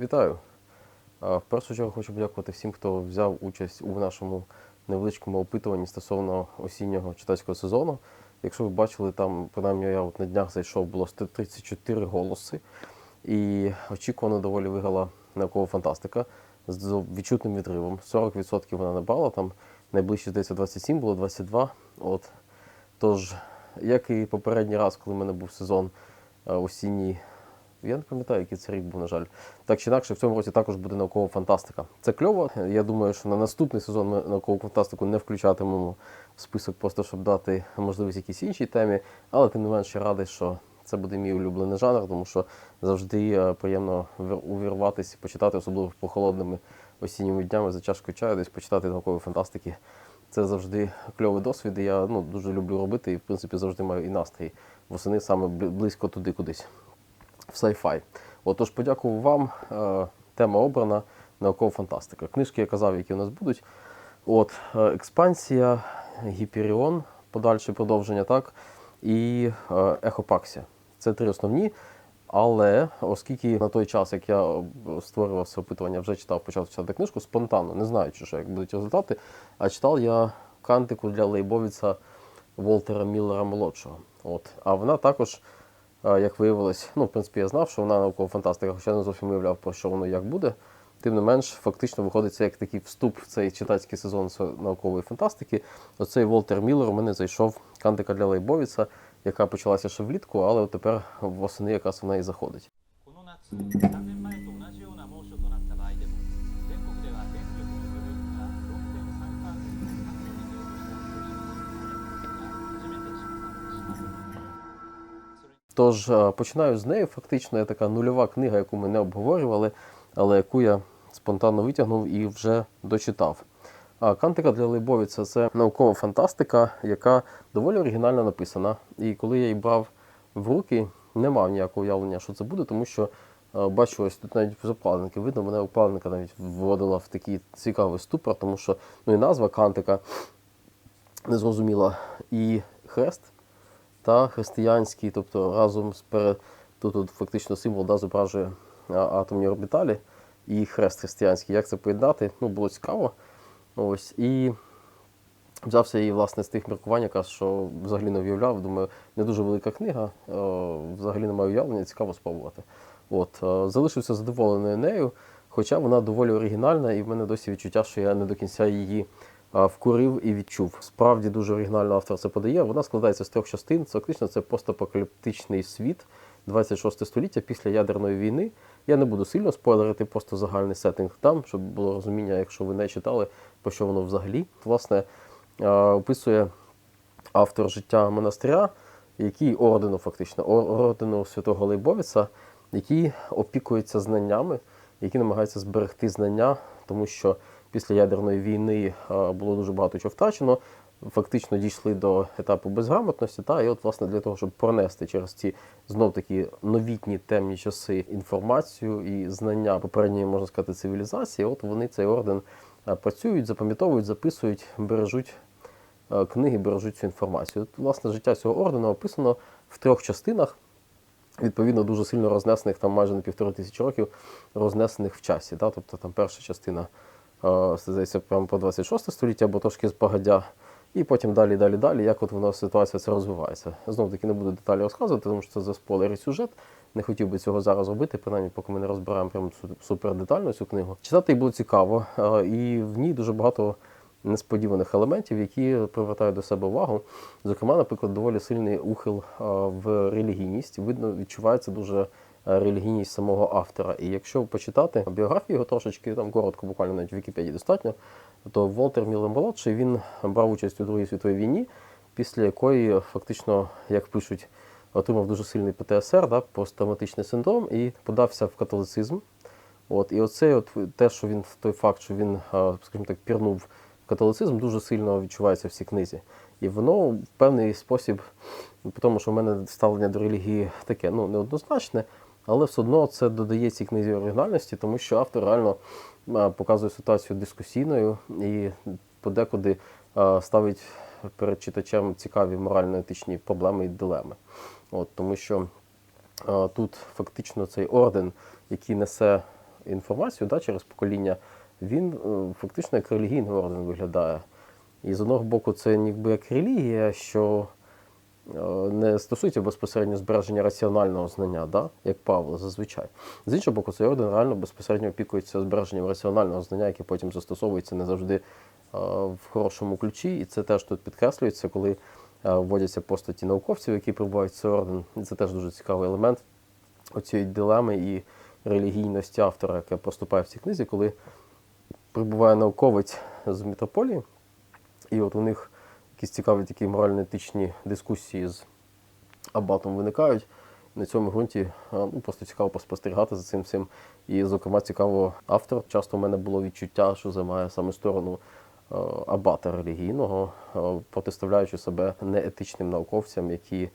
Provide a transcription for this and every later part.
Вітаю! В першу чергу хочу подякувати всім, хто взяв участь у нашому невеличкому опитуванні стосовно осіннього читацького сезону. Якщо ви бачили, там, принаймні, я от на днях зайшов, було 134 голоси, і очікувано доволі виграла наукова фантастика з відчутним відривом. 40% вона набрала, там найближче, здається, 27 було 22. От. Тож, як і попередній раз, коли в мене був сезон е, осінній, я не пам'ятаю, який це рік був, на жаль. Так чи інакше, в цьому році також буде наукова фантастика. Це кльово. Я думаю, що на наступний сезон ми наукову фантастику не включатимемо в список, просто щоб дати можливість якійсь іншій темі. Але тим не менш я радий, що це буде мій улюблений жанр, тому що завжди приємно увірватися, почитати, особливо прохолодними осінніми днями за чашкою чаю, десь почитати наукової фантастики. Це завжди кльовий досвід, я ну, дуже люблю робити, і в принципі завжди маю і настрій восени саме близько туди кудись sci-fi. Отож, подякував вам. Е, Тема обрана наукова фантастика. Книжки я казав, які у нас будуть. От, е, експансія, Гіперіон, подальше продовження, так, і е, Ехопаксія. Це три основні. Але оскільки на той час, як я створював це опитування, вже читав, почав читати книжку спонтанно, не знаючи, що як будуть результати, а читав я кантику для Лейбовіца Волтера Міллера молодшого. От. А вона також, як виявилось, ну, в принципі, я знав, що вона наукова фантастика, хоча не зовсім уявляв, про що воно як буде. Тим не менш, фактично виходить це як такий вступ в цей читацький сезон наукової фантастики. Оцей Волтер Міллер у мене зайшов кантика для Лейбовіца, яка почалася ще влітку, але от тепер восени якраз вона і заходить. Тож е, починаю з неї. Фактично, є така нульова книга, яку ми не обговорювали, але яку я спонтанно витягнув і вже дочитав. А Кантика для Лейбовіца це наукова фантастика, яка доволі оригінально написана. І коли я її брав в руки, не мав ніякого уявлення, що це буде, тому що е, бачу, ось тут навіть запаленки видно, мене упаленка навіть вводила в такий цікавий ступор, тому що ну і назва Кантика незрозуміла. І хрест та християнський, тобто разом з пере... тут, фактично символ да, зображує атомні орбіталі і хрест християнський. Як це поєднати? Ну, було цікаво. Ось. І взявся її, власне, з тих міркувань, якраз, що взагалі не уявляв. Думаю, не дуже велика книга, взагалі не маю уявлення, цікаво спробувати. От, залишився задоволений нею, хоча вона доволі оригінальна, і в мене досі відчуття, що я не до кінця її вкурив і відчув. Справді дуже оригінально автор це подає. Вона складається з трьох частин. Це Фактично це постапокаліптичний світ 26 століття після ядерної війни. Я не буду сильно спойлерити, просто загальний сеттинг там, щоб було розуміння, якщо ви не читали, про що воно взагалі. Власне, описує автор життя монастиря, який ордену, фактично, ордену святого Лейбовіца, який опікується знаннями, які намагаються зберегти знання, тому що після ядерної війни е, було дуже багато чого втрачено. Фактично дійшли до етапу безграмотності, та і от, власне, для того, щоб пронести через ці знов такі новітні темні часи інформацію і знання попередньої, можна сказати, цивілізації, от вони цей орден е, працюють, запам'ятовують, записують, бережуть е, книги, бережуть цю інформацію. От, власне, життя цього ордену описано в трьох частинах відповідно дуже сильно рознесених, там майже на півтори тисячі років, рознесених в часі. Да? Тобто там перша частина, здається, прямо по 26 століття або трошки з погодя, і потім далі, далі, далі, як от воно ситуація це розвивається. Знов таки не буду деталі розказувати, тому що це за спойлери сюжет. Не хотів би цього зараз робити, принаймні, поки ми не розбираємо прямо су- супер детально цю книгу. Читати її було цікаво, е, і в ній дуже багато несподіваних елементів, які привертають до себе увагу. Зокрема, наприклад, доволі сильний ухил в релігійність. Видно, відчувається дуже е, релігійність самого автора. І якщо почитати біографію його трошечки, там коротко, буквально навіть в Вікіпедії достатньо, то Волтер Міллер молодший він брав участь у Другій світовій війні, після якої фактично, як пишуть, отримав дуже сильний ПТСР, да, посттравматичний синдром, і подався в католицизм. От, і оце от те, що він той факт, що він, скажімо так, пірнув в католицизм, дуже сильно відчувається в цій книзі. І воно в певний спосіб, тому що в мене ставлення до релігії таке, ну, неоднозначне, але все одно це додає цій книзі оригінальності, тому що автор реально показує ситуацію дискусійною і подекуди ставить перед читачем цікаві морально-етичні проблеми і дилеми. От, тому що тут фактично цей орден, який несе інформацію да, через покоління, він е, фактично як релігійний орден виглядає. І з одного боку, це ніби як релігія, що е, не стосується безпосередньо збереження раціонального знання, да, як Павло зазвичай. З іншого боку, цей орден реально безпосередньо опікується збереженням раціонального знання, яке потім застосовується не завжди е, в хорошому ключі. І це теж тут підкреслюється, коли е, вводяться постаті науковців, які прибувають цей орден. І це теж дуже цікавий елемент оцієї дилеми і релігійності автора, яка поступає в цій книзі, коли прибуває науковець з мітрополії, і от у них якісь цікаві такі морально-етичні дискусії з абатом виникають. На цьому ґрунті ну, просто цікаво поспостерігати за цим всім. І, зокрема, цікаво автор. Часто в мене було відчуття, що займає саме сторону абата релігійного, протиставляючи себе неетичним науковцям, які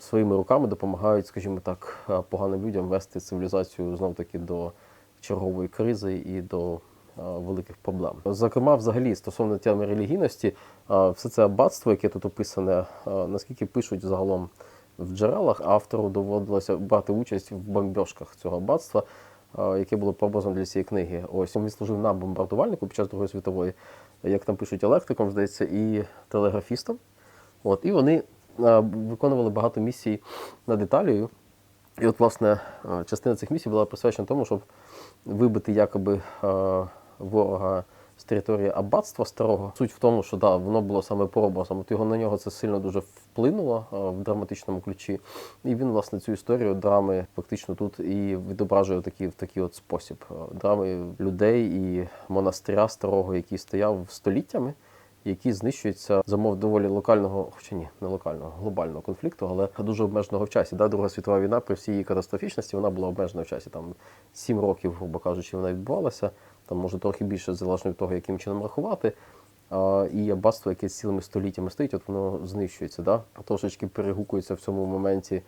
своїми руками допомагають, скажімо так, поганим людям вести цивілізацію знов таки до чергової кризи і до великих проблем. Зокрема, взагалі, стосовно теми релігійності, все це аббатство, яке тут описане, наскільки пишуть загалом в джерелах, автору доводилося брати участь в бомбьошках цього аббатства, яке було пробозом для цієї книги. Ось він служив на бомбардувальнику під час Другої світової, як там пишуть електриком, здається, і телеграфістом. От, і вони виконували багато місій над Італією. І от, власне, частина цих місій була присвячена тому, щоб вибити якоби ворога з території аббатства старого. Суть в тому, що да, воно було саме прообразом. От його на нього це сильно дуже вплинуло е, в драматичному ключі. І він, власне, цю історію драми фактично тут і відображує в такий, в такий от спосіб. Е, Драми людей і монастиря старого, який стояв століттями які знищуються за мов доволі локального, хоча ні, не локального, глобального конфлікту, але дуже обмеженого в часі. Да, Друга світова війна при всій її катастрофічності вона була обмежена в часі. Там сім років, грубо кажучи, вона відбувалася. Там може трохи більше залежно від того, яким чином рахувати. І аббатство, яке цілими століттями стоїть, от воно знищується. Да? Трошечки перегукується в цьому моменті,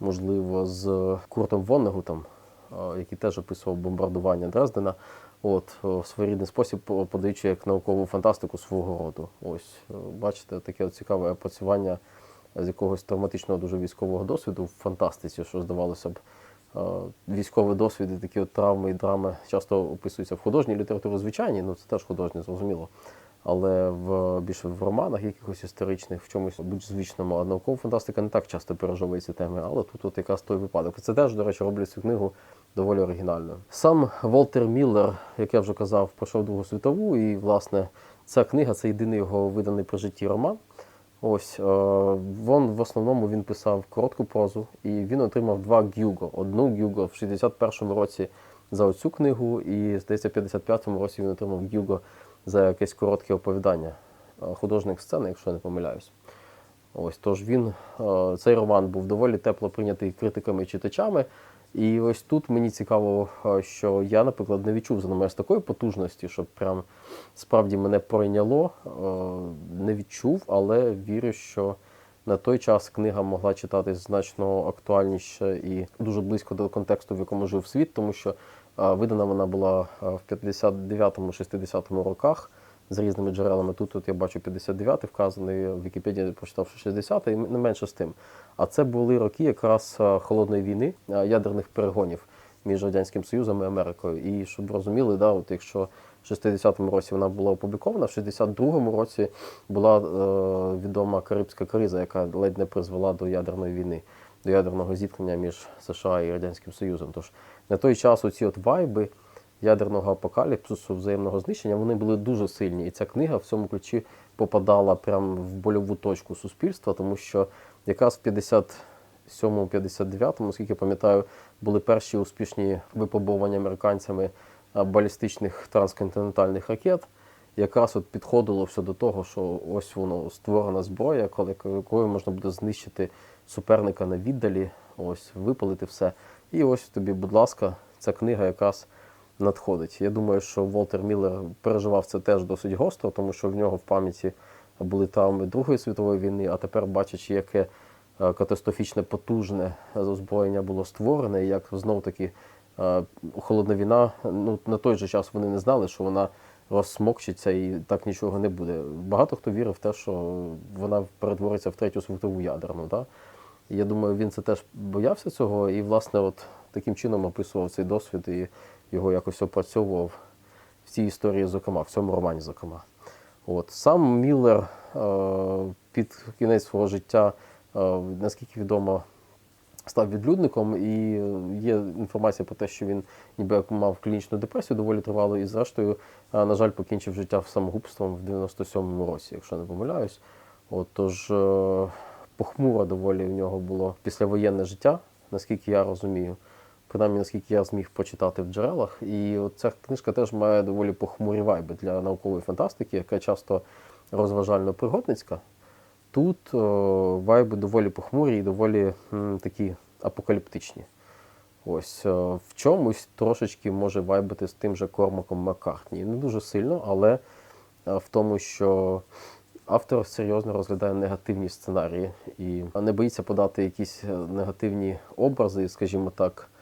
можливо, з Куртом Воннегутом, який теж описував бомбардування Дрездена. От, в своєрідний спосіб подаючи як наукову фантастику свого роду. Ось, е, бачите, таке цікаве опрацювання з якогось травматичного дуже військового досвіду в фантастиці, що здавалося б, е, військовий досвід і такі от травми і драми часто описуються в художній літературі, звичайній, ну це теж художнє, зрозуміло. Але в більше в романах якихось історичних, в чомусь більш звичному, а наукова фантастика не так часто пережовує ці теми, але тут от якраз той випадок. Це теж, до речі, роблять цю книгу доволі оригінальною. Сам Волтер Міллер, як я вже казав, пройшов Другу світову, і власне ця книга це єдиний його виданий при житті роман. Ось е, він в основному він писав коротку прозу, і він отримав два гюго. Одну гюго в 61-му році за оцю книгу, і здається, в 55-му році він отримав гюго за якесь коротке оповідання. Е, Художник сцени, якщо я не помиляюсь. Ось тож він е, цей роман був доволі тепло прийнятий критиками і читачами. І ось тут мені цікаво, е, що я, наприклад, не відчув за з такої потужності, щоб прям справді мене пройняло. Е, Не відчув, але вірю, що на той час книга могла читатись значно актуальніше і дуже близько до контексту, в якому жив світ, тому що е, видана вона була в 59-60 роках з різними джерелами. Тут от я бачу 59 вказаний, в Вікіпедії я прочитав, що 60 і не менше з тим. А це були роки якраз е, холодної війни, е, ядерних перегонів між Радянським Союзом і Америкою. І щоб розуміли, да, от якщо в 60-му році вона була опублікована, в 62-му році була е, відома Карибська криза, яка ледь не призвела до ядерної війни, до ядерного зіткнення між США і Радянським Союзом. Тож на той час оці от вайби ядерного апокаліпсису, взаємного знищення, вони були дуже сильні. І ця книга в цьому ключі попадала прямо в больову точку суспільства, тому що якраз в 57-59, наскільки пам'ятаю, були перші успішні випробування американцями балістичних трансконтинентальних ракет. Якраз от підходило все до того, що ось воно створена зброя, коли якою можна буде знищити суперника на віддалі, ось випалити все. І ось тобі, будь ласка, ця книга якраз надходить. Я думаю, що Волтер Міллер переживав це теж досить гостро, тому що в нього в пам'яті були травми Другої світової війни, а тепер, бачачи, яке е, катастрофічне потужне озброєння було створене, і як знов таки е, холодна війна, ну на той же час вони не знали, що вона розсмокчиться і так нічого не буде. Багато хто вірив в те, що вона перетвориться в третю світову ядерну. Да? Я думаю, він це теж боявся цього. І, власне, от таким чином описував цей досвід і його якось опрацьовував в цій історії, зокрема, в цьому романі, зокрема. От. Сам Міллер е, під кінець свого життя, е, наскільки відомо, став відлюдником, і є інформація про те, що він ніби мав клінічну депресію доволі тривалу, і зрештою, е, на жаль, покінчив життя самогубством в 97-му році, якщо не помиляюсь. От, тож е, похмуро доволі в нього було післявоєнне життя, наскільки я розумію. Принаймні, наскільки я зміг почитати в джерелах. І ця книжка теж має доволі похмурі вайби для наукової фантастики, яка часто розважально-пригодницька. Тут о, вайби доволі похмурі і доволі м, такі апокаліптичні. Ось е, в чомусь трошечки може вайбити з тим же Кормаком Маккартні. Не дуже сильно, але е, в тому, що автор серйозно розглядає негативні сценарії і не боїться подати якісь е, негативні образи, скажімо так, е,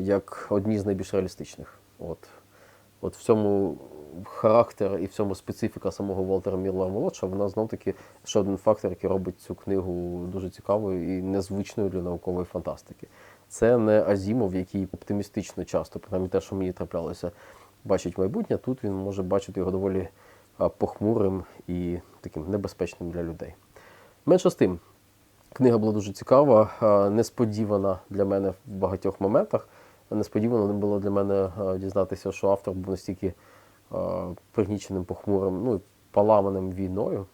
як одні з найбільш реалістичних. От. От в цьому характер і в цьому специфіка самого Волтера Міллера молодшого, вона знов таки ще один фактор, який робить цю книгу дуже цікавою і незвичною для наукової фантастики. Це не Азімов, який оптимістично часто, принаймні те, що мені траплялося, бачить майбутнє. Тут він може бачити його доволі похмурим і таким небезпечним для людей. Менше з тим, Книга була дуже цікава, несподівана для мене в багатьох моментах. Несподівано не було для мене дізнатися, що автор був настільки пригніченим, похмурим, ну і поламаним війною,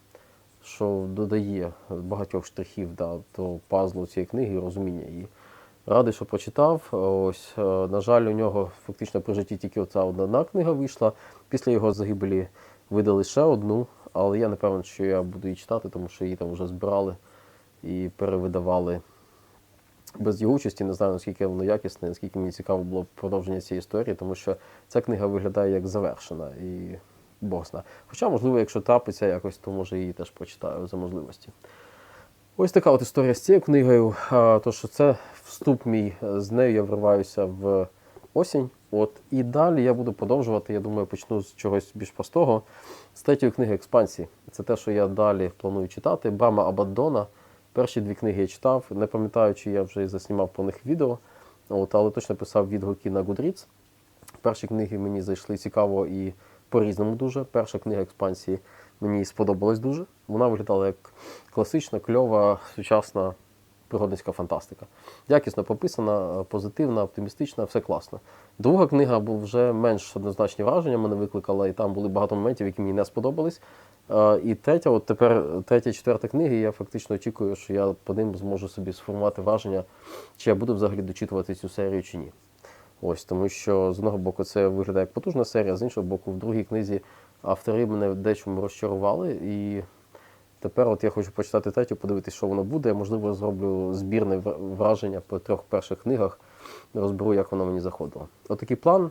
що додає багатьох штрихів да, до пазлу цієї книги і розуміння її. Радий, що прочитав. Ось, е, на жаль, у нього фактично при житті тільки оця одна книга вийшла. Після його загибелі видали ще одну, але я не певен, що я буду її читати, тому що її там вже збирали і перевидавали без його участі. Не знаю, наскільки воно якісне, наскільки мені цікаво було продовження цієї історії, тому що ця книга виглядає як завершена і Бог зна. Хоча, можливо, якщо трапиться якось, то може її теж прочитаю за можливості. Ось така от історія з цією книгою. То, що це вступ мій з нею, я вриваюся в осінь. От і далі я буду продовжувати. Я думаю, почну з чогось більш простого. З третьої книги експансії. Це те, що я далі планую читати. Брама Абаддона. Перші дві книги я читав. Не пам'ятаю, чи я вже заснімав по них відео, от, але точно писав відгуки на Goodreads. Перші книги мені зайшли цікаво і по-різному дуже. Перша книга експансії мені сподобалась дуже. Вона виглядала як класична, кльова, сучасна пригодницька фантастика. Якісно пописана, позитивна, оптимістична, все класно. Друга книга був вже менш однозначні враження, мене викликала, і там були багато моментів, які мені не сподобались. Е, І третя, от тепер третя, четверта книги, я фактично очікую, що я по ним зможу собі сформувати враження, чи я буду взагалі дочитувати цю серію чи ні. Ось тому, що з одного боку це виглядає як потужна серія, з іншого боку, в другій книзі автори мене дечому розчарували. І тепер от я хочу почитати третю, подивитися, що воно буде. Я, Можливо, зроблю збірне враження по трьох перших книгах, розберу, як воно мені заходило. Отакий план.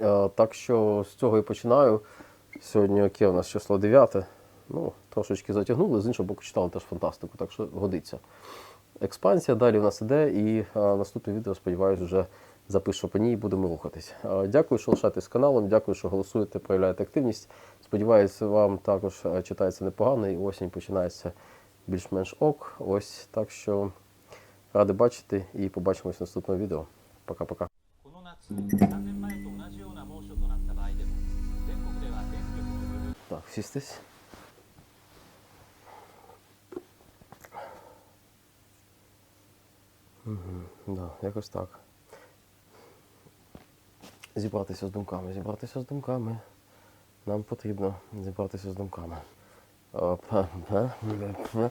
Е, Так що з цього і починаю. Сьогодні яке у нас число 9. Ну, трошечки затягнули, з іншого боку, читали теж фантастику, так що годиться. Експансія далі в нас іде, і наступне відео, сподіваюся, вже запишу по ній і будемо рухатись. Е, дякую, що лишаєтесь каналом, дякую, що голосуєте, проявляєте активність. Сподіваюся, вам також е, читається непогано і осінь починається більш-менш ок. Ось так що ради бачити і побачимось в наступному відео. Пока-пока. Так, сістись. Угу, да, якось так. Зібратися з думками, зібратися з думками. Нам потрібно зібратися з думками. Опа, га, га. が